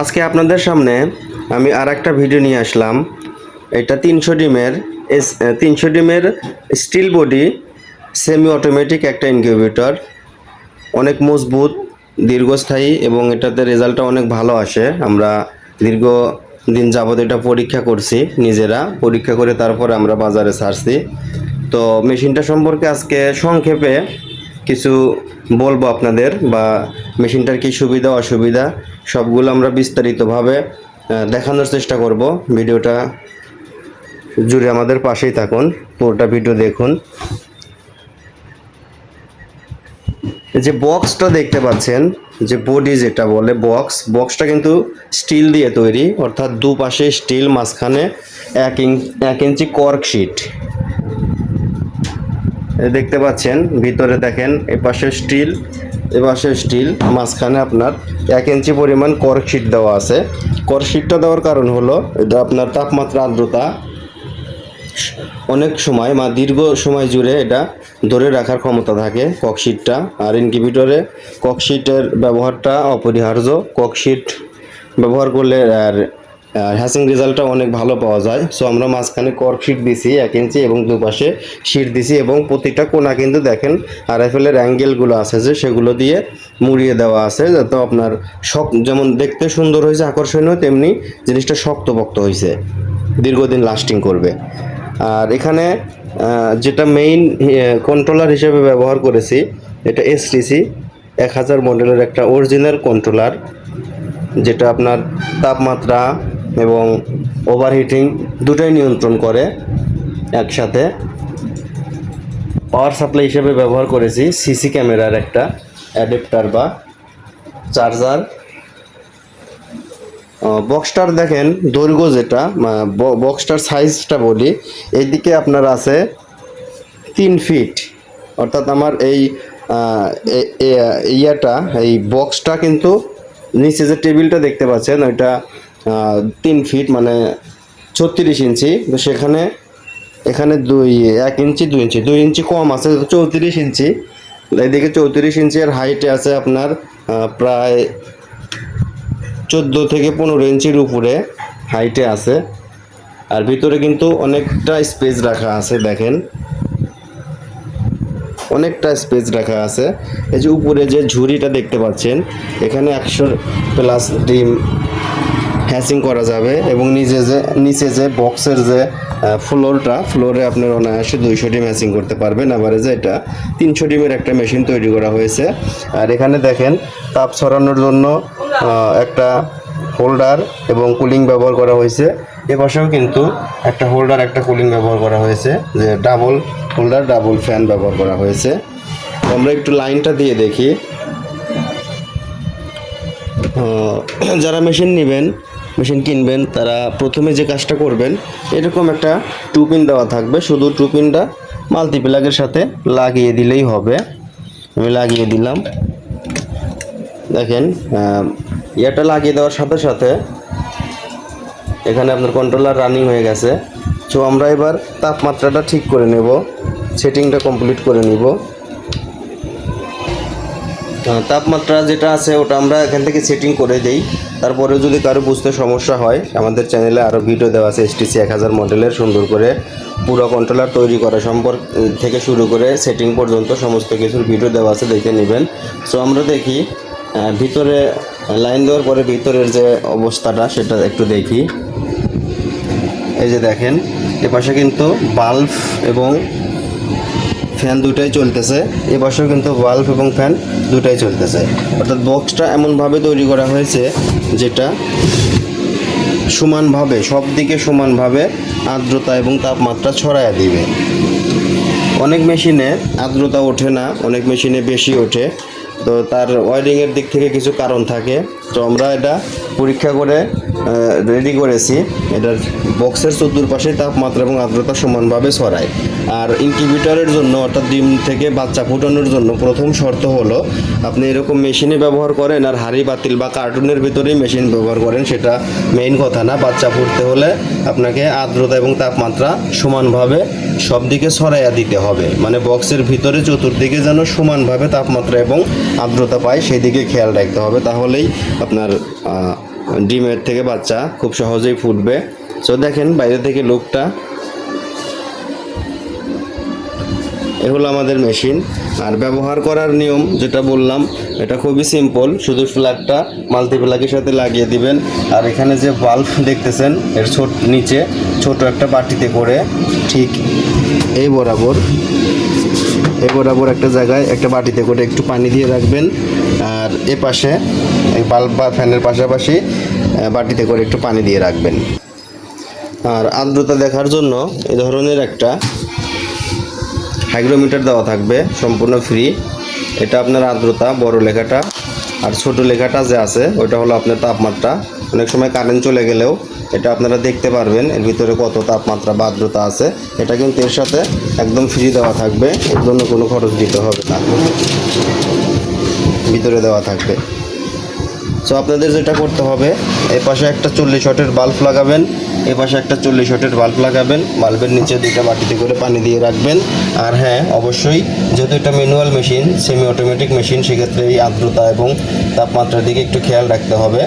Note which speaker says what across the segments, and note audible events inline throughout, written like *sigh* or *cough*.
Speaker 1: আজকে আপনাদের সামনে আমি আর একটা ভিডিও নিয়ে আসলাম। এটা তিনশো ডিমের তিনশো ডিমের স্টিল বডি সেমি অটোমেটিক একটা ইনকিউবেটর অনেক মজবুত, দীর্ঘস্থায়ী এবং এটাতে রেজাল্টটা অনেক ভালো আসে। আমরা দীর্ঘ দিন যাবত এটা পরীক্ষা করছি নিজেরা। পরীক্ষা করে তারপরে আমরা বাজারে ছাড়ছি তো মেশিনটা সম্পর্কে আজকে সংক্ষেপে কিছু বলব আপনাদের বা মেশিনটার কি সুবিধা, অসুবিধা সবগুলো আমরা বিস্তারিতভাবে দেখানোর চেষ্টা করব। ভিডিওটা জুড়ে আমাদের পাশেই থাকুন, পুরোটা ভিডিও দেখুন। যে বক্সটা দেখতে পাচ্ছেন, যে বডি যেটা বলে, বক্স, বক্সটা কিন্তু স্টিল দিয়ে তৈরি, অর্থাৎ দুপাশে স্টিল, মাঝখানে এক ইঞ্চ এক ইঞ্চি কর্ক শিট দেখতে পাচ্ছেন, ভিতরে দেখেন, এপাশে স্টিল এপাশে স্টিল মাঝখানে আপনার এক ইঞ্চি পরিমাণ কর্ক শিট দেওয়া আছে। কর্ক শিটটা দেওয়ার কারণ হলো, এটা আপনার তাপমাত্রা, আর্দ্রতা, অনেক সময় বা দীর্ঘ সময় জুড়ে এটা ধরে রাখার ক্ষমতা থাকে ককশিটটা আর ইনকিউবেটরে ককশিটের ব্যবহারটা অপরিহার্য। ককশিট ব্যবহার করলে আর হ্যাসিং রেজাল্টটা অনেক ভালো পাওয়া যায়। সো আমরা মাঝখানে কর্ক শিট দিছি এক ইঞ্চি এবং দুপাশে শিট দিছি এবং প্রতিটা কোনা কিন্তু দেখেন আর এর অ্যাঙ্গেলগুলো আছে যে সেগুলো দিয়ে মুড়িয়ে দেওয়া আছে যাতে আপনার শক যেমন দেখতে সুন্দর হয়েছে, আকর্ষণীয়, তেমনি জিনিসটা শক্তপোক্ত হয়েছে। দীর্ঘদিন লাস্টিং করবে। আর এখানে যেটা মেইন কন্ট্রোলার হিসেবে ব্যবহার করেছি, এটা এসটিসি এক হাজার মডেলের একটা অরিজিনাল কন্ট্রোলার যেটা আপনার তাপমাত্রা এবং ওভারহিটিং দুটোই নিয়ন্ত্রণ করে একসাথে। পাওয়ার সাপ্লাই হিসেবে ব্যবহার করেছি সিসি ক্যামেরার একটা অ্যাডাপ্টার বা চার্জার বক্সটার দেখেন, দৈর্ঘ্য যেটা বক্সটার সাইজটা বলি এইদিকে আপনার আছে তিন ফিট অর্থাৎ আমার এই ইয়াটা, এই বক্সটা কিন্তু নিচে যে টেবিলটা দেখতে পাচ্ছেন, ওইটা তিন ফিট মানে ছত্রিশ ইঞ্চি। তো সেখানে, এখানে দুই, এক ইঞ্চি, দুই ইঞ্চি। দুই ইঞ্চি কম আছে চৌত্রিশ ইঞ্চি। এদিকে চৌত্রিশ ইঞ্চির হাইটে আছে আপনার প্রায় চোদ্দ থেকে পনেরো ইঞ্চির উপরে হাইটে আছে। আর ভিতরে কিন্তু অনেকটা স্পেস রাখা আছে, দেখেন। অনেকটা স্পেস রাখা আছে। এই যে উপরে যে ঝুড়িটা দেখতে পাচ্ছেন, এখানে একশো প্লাস ডিম হ্যাচিং করা যাবে এবং নিচে যে নিচে যে বক্সের যে ফ্লোরটা ফ্লোরে আপনার অনায়াসে দুইশো ডিম হ্যাচিং করতে পারবেন। আবার যে এটা তিনশো ডিমের একটা মেশিন তৈরি করা হয়েছে। আর এখানে দেখেন, তাপ ছড়ানোর জন্য একটা হোল্ডার এবং কুলিং ব্যবহার করা হয়েছে। এ পাশেও কিন্তু একটা হোল্ডার একটা কুলিং ব্যবহার করা হয়েছে। যে ডাবল হোল্ডার ডাবল ফ্যান ব্যবহার করা হয়েছে। আমরা একটু লাইনটা দিয়ে দেখি। যারা মেশিন নেবেন মেশিন কিনবেন, তারা প্রথমে যে কাজটা করবেন, এরকম একটা টুপিন দেওয়া থাকবে। শুধু টুপিনটা মাল্টিপ্লাগের সাথে লাগিয়ে দিলেই হবে। আমি লাগিয়ে দিলাম। দেখেন ইয়েটা লাগিয়ে দেওয়ার সাথে সাথে এখানে আপনার কন্ট্রোলার রানিং হয়ে গেছে। তো আমরা এবার তাপমাত্রাটা ঠিক করে নেব। সেটিংটা কমপ্লিট করে নিব। তাপমাত্রা যেটা আছে, ওটা আমরা এখান থেকে সেটিং করে দেই। তারপরে যদি কারও বুঝতে সমস্যা হয়, আমাদের চ্যানেলে আরও ভিডিও দেওয়া আছে এসটিসি এক হাজার মডেলের সুন্দর করে পুরো কন্ট্রোলার তৈরি করা সম্পর্ক থেকে শুরু করে সেটিং পর্যন্ত সমস্ত কিছুর ভিডিও দেওয়া আছে, দেখে নেবেন। সো আমরা দেখি ভিতরে লাইন দেওয়ার পরে ভিতরের যে অবস্থাটা, সেটা একটু দেখি। এই যে দেখেন, এপাশে কিন্তু বাল্ব এবং ফ্যান দুটাই চলতেছে, এ পাশেও কিন্তু বাল্ব এবং ফ্যান দুটাই চলতেছে। অর্থাৎ বক্সটা এমনভাবে তৈরি করা হয়েছে যেটা সমানভাবে সব দিকে সমানভাবে আর্দ্রতা এবং তাপমাত্রা ছড়ায়া দিবে। অনেক মেশিনে আর্দ্রতা ওঠে না, অনেক মেশিনে বেশি ওঠে। তো তার ওয়ারিংয়ের দিক থেকে কিছু কারণ থাকে। তো আমরা এটা পরীক্ষা করে রেডি করেছি। এটার বক্সের চতুর্পাশে তাপমাত্রা এবং আর্দ্রতা সমানভাবে ছড়ায়। আর ইনকিউবেটরের জন্য, অর্থাৎ ডিম থেকে বাচ্চা ফুটানোর জন্য প্রথম শর্ত হলো, আপনি এরকম মেশিনে ব্যবহার করেন আর হাড়ি, বাতিল বা কার্টুনের ভিতরেই মেশিন ব্যবহার করেন, সেটা মেইন কথা না। বাচ্চা ফুটতে হলে আপনাকে আর্দ্রতা এবং তাপমাত্রা সমানভাবে সব দিকে ছড়াইয়া দিতে হবে। মানে বক্সের ভিতরে চতুর্দিকে যেন সমানভাবে তাপমাত্রা এবং আর্দ্রতা পায় সেই দিকে খেয়াল রাখতে হবে। তাহলেই আপনার ডিমের থেকে বাচ্চা খুব সহজেই ফুটবে। সো দেখেন বাইরে থেকে লোকটা এ হলো আমাদের মেশিন আর ব্যবহার করার নিয়ম যেটা বললাম, এটা খুবই সিম্পল শুধু ফ্ল্যাগটা মাল্টি প্লাগের সাথে লাগিয়ে দিবেন। আর এখানে যে বাল্ব দেখতেছেন, এর ছোট নিচে ছোট একটা বাটিতে করে ঠিক এই বরাবর এই বরাবর একটা জায়গায় একটা বাটিতে করে একটু পানি দিয়ে রাখবেন। আর এ পাশে, এই বাল্ব বা ফ্যানের পাশাপাশি বাটিতে করে একটু পানি দিয়ে রাখবেন। আর আর্দ্রতা দেখার জন্য এ ধরনের একটা হাইগ্রোমিটার দেওয়া থাকবে, সম্পূর্ণ ফ্রি এটা আপনার আর্দ্রতা, বড় লেখাটা আর ছোট লেখাটা যে আছে ওটা হলো আপনার তাপমাত্রা। অনেক সময় কারেন্ট চলে গেলেও এটা আপনারা দেখতে পারবেন, এর ভিতরে কত তাপমাত্রা বা আর্দ্রতা আছে। এটা কিন্তু এর সাথে একদম ফ্রি দেওয়া থাকবে, এর জন্য কোনো খরচ দিতে হবে না। ভিতরে দেওয়া থাকবে। সো আপনাদের যেটা করতে হবে এই পাশে একটা চল্লিশ শটের বাল্ব লাগাবেন। এই পাশে একটা চল্লিশ ওয়াটের বাল্ব লাগাবেন, বাল্বের নিচে দুইটা বাটিতে করে পানি দিয়ে রাখবেন। আর হ্যাঁ অবশ্যই যেহেতু এটা manual machine semi automatic machine সেক্ষেত্রে এই আর্দ্রতা এবং তাপমাত্রার দিকে একটু খেয়াল রাখতে হবে।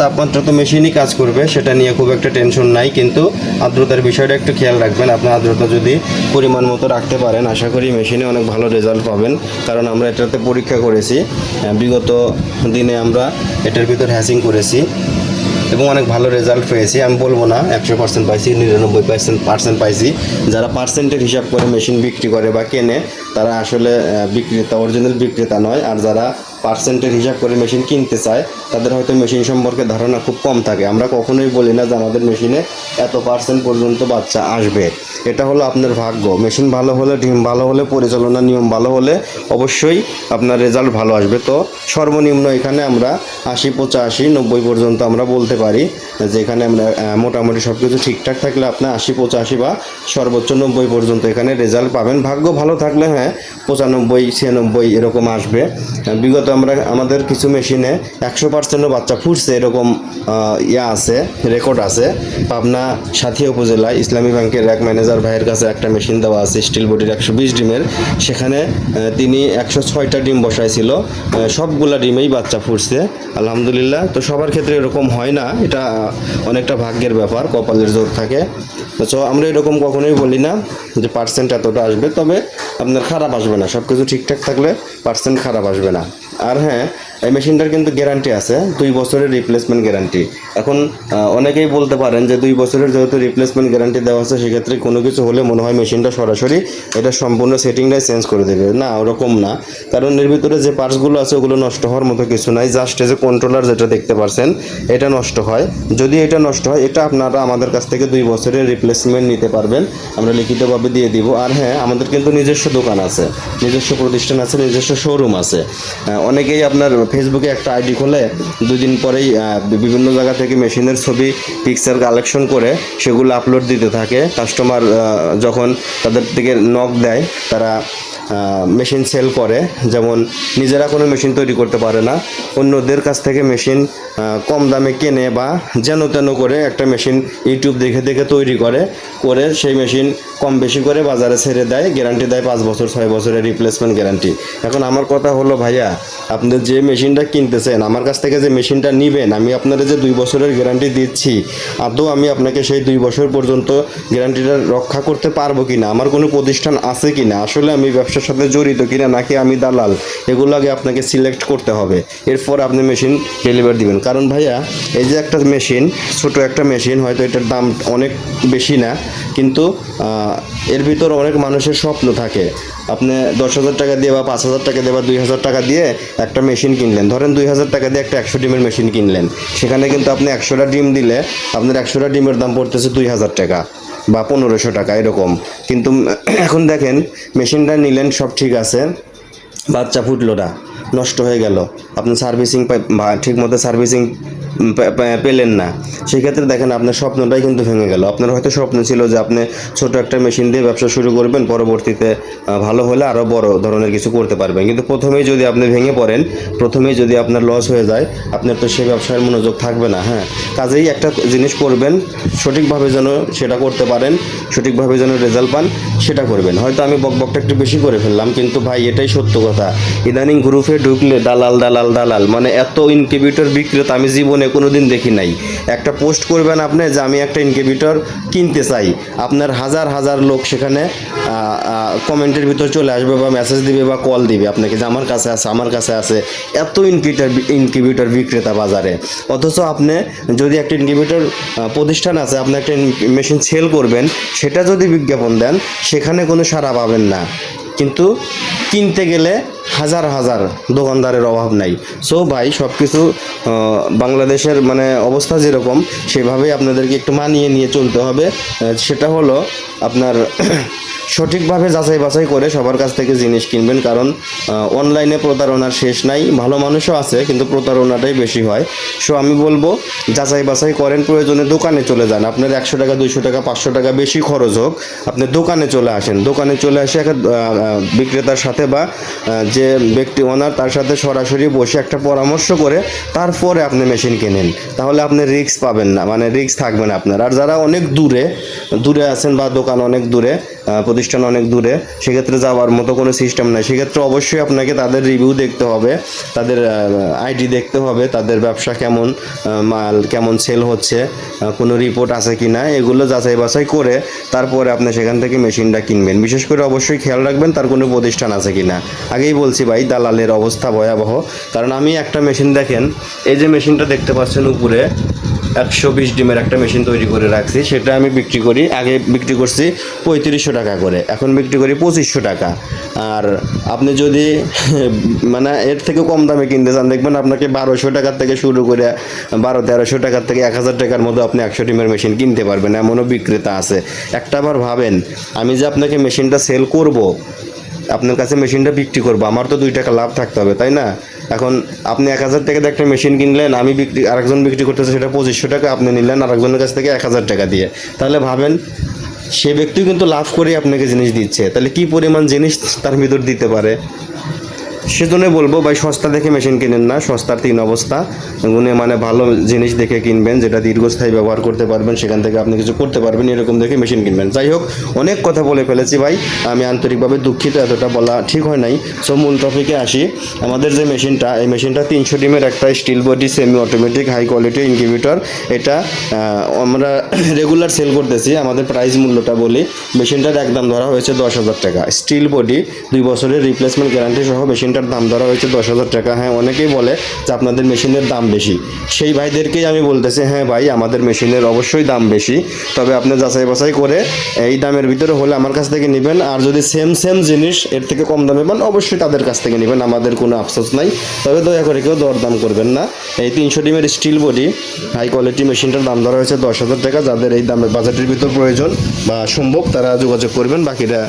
Speaker 1: তাপমাত্রা তো মেশিনই কাজ করবে, সেটা নিয়ে খুব একটা টেনশন নাই, কিন্তু আর্দ্রতার বিষয়টা একটু খেয়াল রাখবেন। আপনার আর্দ্রতা যদি পরিমাণ মতো রাখতে পারেন, আশা করি মেশিনে অনেক ভালো রেজাল্ট পাবেন। কারণ আমরা এটাতে পরীক্ষা করেছি বিগত দিনে আমরা এটার ভিতর হ্যাসিং করেছি। এবং অনেক ভালো রেজাল্ট পেয়েছি। আমি বলব না, একশো পার্সেন্ট পাইছি, নিরানব্বই পার্সেন্ট পার্সেন্ট পাইছি। যারা পার্সেন্টের হিসাব করে মেশিন বিক্রি করে বা কেনে তারা আসলে বিক্রেতা অরিজিনাল বিক্রেতা নয়, আর যারা পার্সেন্টের হিসাব করে মেশিন কিনতে চায়, তাদের হয়তো মেশিন সম্পর্কে ধারণা খুব কম থাকে। আমরা কখনোই বলি না যে আমাদের মেশিনে এত পার্সেন্ট পর্যন্ত বাচ্চা আসবে। এটা হলো আপনার ভাগ্য। মেশিন ভালো হলে, ডিম ভালো হলে পরিচালনার নিয়ম ভালো হলে অবশ্যই আপনার রেজাল্ট ভালো আসবে। তো সর্বনিম্ন এখানে আমরা আশি, পঁচাশি, নব্বই পর্যন্ত আমরা বলতে পারি যে এখানে আমরা মোটামুটি সব কিছু ঠিকঠাক থাকলে আপনার আশি, পঁচাশি বা সর্বোচ্চ নব্বই পর্যন্ত এখানে রেজাল্ট পাবেন। ভাগ্য ভালো থাকলে হ্যাঁ পঁচানব্বই, ছিয়ানব্বই এরকম আসবে। বিগত আমরা, আমাদের কিছু মেশিনে একশো পার্সেন্টও বাচ্চা ফুটছে এরকম ইয়া আছে, রেকর্ড আছে। পাবনা সাথিয়া উপজেলায় ইসলামী ব্যাংকের এক ম্যানেজার ভাইয়ের কাছে একটা মেশিন দেওয়া আছে, স্টিল বডির একশো বিশ ডিমের। সেখানে তিনি একশো ছয়টা ডিম বসাইছিল। সবগুলা ডিমেই বাচ্চা ফুটছে। আলহামদুলিল্লাহ। তো সবার ক্ষেত্রে এরকম হয় না। এটা অনেকটা ভাগ্যের ব্যাপার, কপালের জোর থাকে। তো আমরা এরকম কখনোই বলি না যে পার্সেন্ট এতটা আসবে। তবে আপনার খারাপ আসবে না। সব কিছু ঠিকঠাক থাকলে পার্সেন্ট খারাপ আসবে না। আর হ্যাঁ এই মেশিনটার কিন্তু গ্যারান্টি আছে, দুই বছরের রিপ্লেসমেন্ট গ্যারান্টি এখন অনেকেই বলতে পারেন যে দুই বছরের যেহেতু রিপ্লেসমেন্ট গ্যারান্টি দেওয়া আছে, সেক্ষেত্রে কোনো কিছু হলে মনে হয় মেশিনটা সরাসরি এটা সম্পূর্ণ সেটিংটাই চেঞ্জ করে দেবে। না, ওরকম না। কারণ এর ভিতরে যে পার্টসগুলো আছে, ওগুলো নষ্ট হওয়ার মতো কিছু নাই। জাস্ট যে কন্ট্রোলার যেটা দেখতে পারছেন, এটা নষ্ট হয়। যদি এটা নষ্ট হয়, এটা আপনারা আমাদের কাছ থেকে দুই বছরের রিপ্লেসমেন্ট নিতে পারবেন। আমরা লিখিতভাবে দিয়ে দিব। আর হ্যাঁ আমাদের কিন্তু নিজস্ব দোকান আছে, নিজস্ব প্রতিষ্ঠান আছে, নিজস্ব শোরুম আছে। অনেকেই আপনার ফেসবুকে একটা আইডি খোলে দুদিন পরেই বিভিন্ন জায়গা থেকে মেশিনের ছবি পিকচার কালেকশন করে সেগুলো আপলোড দিতে থাকে। কাস্টমার যখন তাদের থেকে নক দেয়, তারা মেশিন সেল করে। যেমন, নিজেরা কোনো মেশিন তৈরি করতে পারে না, অন্যদের কাছ থেকে মেশিন কম দামে কেনে বা যেন তেন করে একটা মেশিন ইউটিউব দেখে দেখে তৈরি করে করে সেই মেশিন কম বেশি করে বাজারে ছেড়ে দেয় গ্যারান্টি দেয় পাঁচ বছর, ছয় বছরের রিপ্লেসমেন্ট গ্যারান্টি এখন আমার কথা হলো, ভাইয়া আপনি যে মেশিনটা কিনতেছেন, আমার কাছ থেকে যে মেশিনটা নিবেন, আমি আপনাদের যে দুই বছরের গ্যারান্টি দিচ্ছি, আদৌ আমি আপনাকে সেই দুই বছর পর্যন্ত গ্যারান্টিটা রক্ষা করতে পারব কি না আমার কোনো প্রতিষ্ঠান আছে কি না আসলে আমি ব্যবসার সাথে জড়িত কি না নাকি আমি দালাল, এগুলো আগে আপনাকে সিলেক্ট করতে হবে, এরপর আপনি মেশিন ডেলিভার দিবেন। কারণ ভাইয়া, এই যে একটা মেশিন ছোট একটা মেশিন হয়তো এটার দাম অনেক বেশি না কিন্তু এর ভিতর অনেক মানুষের স্বপ্ন থাকে। আপনি দশ হাজার টাকা দিয়ে বা পাঁচ হাজার টাকা দিয়ে বা দুই হাজার টাকা দিয়ে একটা মেশিন কিনলেন। ধরেন দুই হাজার টাকা দিয়ে একটা একশো ডিমের মেশিন কিনলেন। সেখানে কিন্তু আপনি একশোটা ডিম দিলে আপনার একশোটা ডিমের দাম পড়তেছে দুই হাজার টাকা বা পনেরোশো টাকা, এরকম। কিন্তু এখন দেখেন, মেশিনটা নিলেন, সব ঠিক আছে। বাচ্চা ফুটলো না, নষ্ট হয়ে গেল। আপনি সার্ভিসিং ঠিক মতো সার্ভিসিং পেলেন না। সেক্ষেত্রে দেখেন আপনার স্বপ্নটাই কিন্তু ভেঙে গেল। আপনার হয়তো স্বপ্ন ছিল যে আপনি ছোট একটা মেশিন দিয়ে ব্যবসা শুরু করবেন, পরবর্তীতে ভালো হলে আরও বড় ধরনের কিছু করতে পারবেন। কিন্তু প্রথমেই যদি আপনি ভেঙে পড়েন, প্রথমেই যদি আপনার লস হয়ে যায়, আপনার তো সেই ব্যবসায় মনোযোগ থাকবে না হ্যাঁ? কাজেই একটা জিনিস করবেন, সঠিকভাবে যেন সেটা করতে পারেন, সঠিকভাবে যেন রেজাল্ট পান, সেটা করবেন। হয়তো আমি বকবকটা একটু বেশি করে ফেললাম, কিন্তু ভাই, এটাই সত্য কথা। ইদানিং গ্রুপে ঢুকলে দালাল দালাল দালাল মানে এত ইনকিউবেটর বিক্রেতা আমি জীবনে অনলাইনে কোনো দিন দেখি নাই। একটা পোস্ট করবেন আপনি যে আমি একটা ইনকিউবেটর কিনতে চাই। আপনার হাজার হাজার লোক সেখানে কমেন্টের ভিতর চলে আসবে বা মেসেজ দিবে বা কল দিবে। আপনাকে যে আমার কাছে আছে, আমার কাছে আছে। এত ইনকিউটার ইনকিউবেটর বিক্রেতা বাজারে। অথচ আপনি যদি একটা ইনকিউবেটর প্রতিষ্ঠান আছে, আপনি একটা মেশিন সেল করবেন, সেটা যদি বিজ্ঞাপন দেন, সেখানে কোনো সাড়া পাবেন না। কিন্তু কিনতে গেলে হাজার হাজার দোকানদারের অভাব নাই। সো ভাই সব কিছু বাংলাদেশের মানে অবস্থা যেরকম সেভাবেই আপনাদেরকে একটু মানিয়ে নিয়ে চলতে হবে। সেটা হলো আপনার *clears throat* সঠিকভাবে যাচাই বাছাই করে সবার কাছ থেকে জিনিস কিনবেন। কারণ অনলাইনে প্রতারণার শেষ নাই। ভালো মানুষও আছে কিন্তু প্রতারণাটাই বেশি হয়। সো আমি বলব যাচাই বাছাই করেন প্রয়োজনে দোকানে চলে যান। আপনার একশো টাকা দুইশো টাকা পাঁচশো টাকা বেশি খরচ হোক আপনি দোকানে চলে আসেন। দোকানে চলে আসে একটা বিক্রেতার সাথে বা আহ, ব্যক্তি ওনার তার সাথে সরাসরি বসে একটা পরামর্শ করে তারপরে আপনি মেশিন কেনেন। তাহলে আপনি রিস্ক পাবেন না মানে রিস্ক থাকবে না আপনার। আর যারা অনেক দূরে দূরে আছেন বা দোকান অনেক দূরে প্রতিষ্ঠান অনেক দূরে, সেক্ষেত্রে যাওয়ার মতো কোনো সিস্টেম নাই। সেক্ষেত্রে অবশ্যই আপনাকে তাদের রিভিউ দেখতে হবে, তাদের আইডি দেখতে হবে, তাদের ব্যবসা কেমন মাল কেমন সেল হচ্ছে কোনো রিপোর্ট আছে কি না এগুলো যাচাই বাছাই করে তারপরে আপনি সেখান থেকে মেশিনটা কিনবেন। বিশেষ করে অবশ্যই খেয়াল রাখবেন তার কোনো প্রতিষ্ঠান আছে কি না আগেই বলছি ভাই, দালালের অবস্থা ভয়াবহ। কারণ আমি একটা মেশিন দেখেন, এই যে মেশিনটা দেখতে পাচ্ছেন উপরে একশো বিশ ডিমের একটা মেশিন তৈরি করে রাখছি, সেটা আমি বিক্রি করি। আগে বিক্রি করছি পঁয়ত্রিশশো টাকা করে, এখন বিক্রি করি পঁচিশশো টাকা। আর আপনি যদি মানে এর থেকে কম দামে কিনতে চান, দেখবেন আপনাকে বারোশো টাকার থেকে শুরু করে বারো তেরোশো টাকার থেকে এক হাজার টাকার মধ্যে আপনি একশো ডিমের মেশিন কিনতে পারবেন, এমনও বিক্রেতা আছে। একটা আবার ভাবেন, আমি যে আপনাকে মেশিনটা সেল করব আপনার কাছে মেশিনটা বিক্রি করব। আমার তো দুই টাকা লাভ থাকতে হবে, তাই না? এখন আপনি এক হাজার টাকাতে একটা মেশিন কিনলেন, আমি বিক্রি, আরেকজন বিক্রি করতেছে সেটা পঁচিশশো টাকা, আপনি নিলেন আরেকজনের কাছ থেকে এক হাজার টাকা দিয়ে। তাহলে ভাবেন, সে ব্যক্তিও কিন্তু লাভ করে আপনাকে জিনিস দিচ্ছে। তাহলে কি পরিমাণ জিনিস তার ভিতর দিতে পারে? সেজন্য বলব, ভাই, সস্তা দেখে মেশিন কিনেন না, সস্তার তিন অবস্থা। গুণে মানে ভালো জিনিস দেখে কিনবেন, যেটা দীর্ঘস্থায়ী ব্যবহার করতে পারবেন, সেখান থেকে আপনি কিছু করতে পারবেন, এরকম দেখে মেশিন কিনবেন। যাই হোক, অনেক কথা বলে ফেলেছি, ভাই। আমি আন্তরিকভাবে দুঃখিত, এতটা বলা ঠিক হয় নাই। সো মূল টপিকে আসি। আমাদের যে মেশিনটা এই মেশিনটা তিনশো ডিমের একটা steel body semi automatic high quality incubator এটা আমরা রেগুলার সেল করতেছি। আমাদের প্রাইস মূল্যটা বলি। মেশিনটার একদম ধরা হয়েছে দশ হাজার টাকা। স্টিল বডি দুই বছরের রিপ্লেসমেন্ট গ্যারান্টি সহ মেশিনটার দাম ধরা হয়েছে দশ হাজার টাকা। হ্যাঁ অনেকেই বলে যে আপনাদের মেশিনের দাম বেশি। সেই ভাইদেরকেই আমি বলতেছি হ্যাঁ ভাই, আমাদের মেশিনের অবশ্যই দাম বেশি। তবে আপনি যাচাই বাছাই করে এই দামের ভিতরে হলে আমার কাছ থেকে নেবেন। আর যদি সেম সেম জিনিস এর থেকে কম দামে পান, অবশ্যই তাদের কাছ থেকে নেবেন। আমাদের কোনো আফসোস নাই। তবে দয়া করে কেউ দরদাম করবেন না। এই তিনশো ডিমের স্টিল বডি হাই কোয়ালিটি মেশিনটার দাম ধরা হয়েছে দশ হাজার টাকা। যাদের এই দামের বাজেটের ভিতর প্রয়োজন বা সম্ভব, তারা যোগাযোগ করবেন। বাকিরা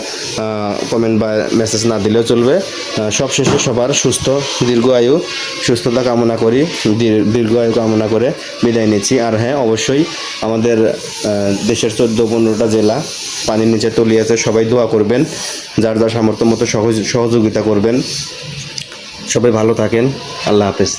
Speaker 1: কমেন্ট বা মেসেজ না দিলেও চলবে। সব সবশেষে সবার সুস্থ, দীর্ঘ আয়ু, সুস্থতা কামনা করি, দীর- দীর্ঘ আয়ু কামনা করে বিদায় নিচ্ছি। আর হ্যাঁ অবশ্যই আমাদের দেশের চোদ্দ পনেরোটা জেলা পানির নিচে তলিয়ে আছে, সবাই দোয়া করবেন, যার যার সামর্থ্য মতো সহযোগিতা করবেন। সবাই ভালো থাকেন, আল্লাহ হাফেজ।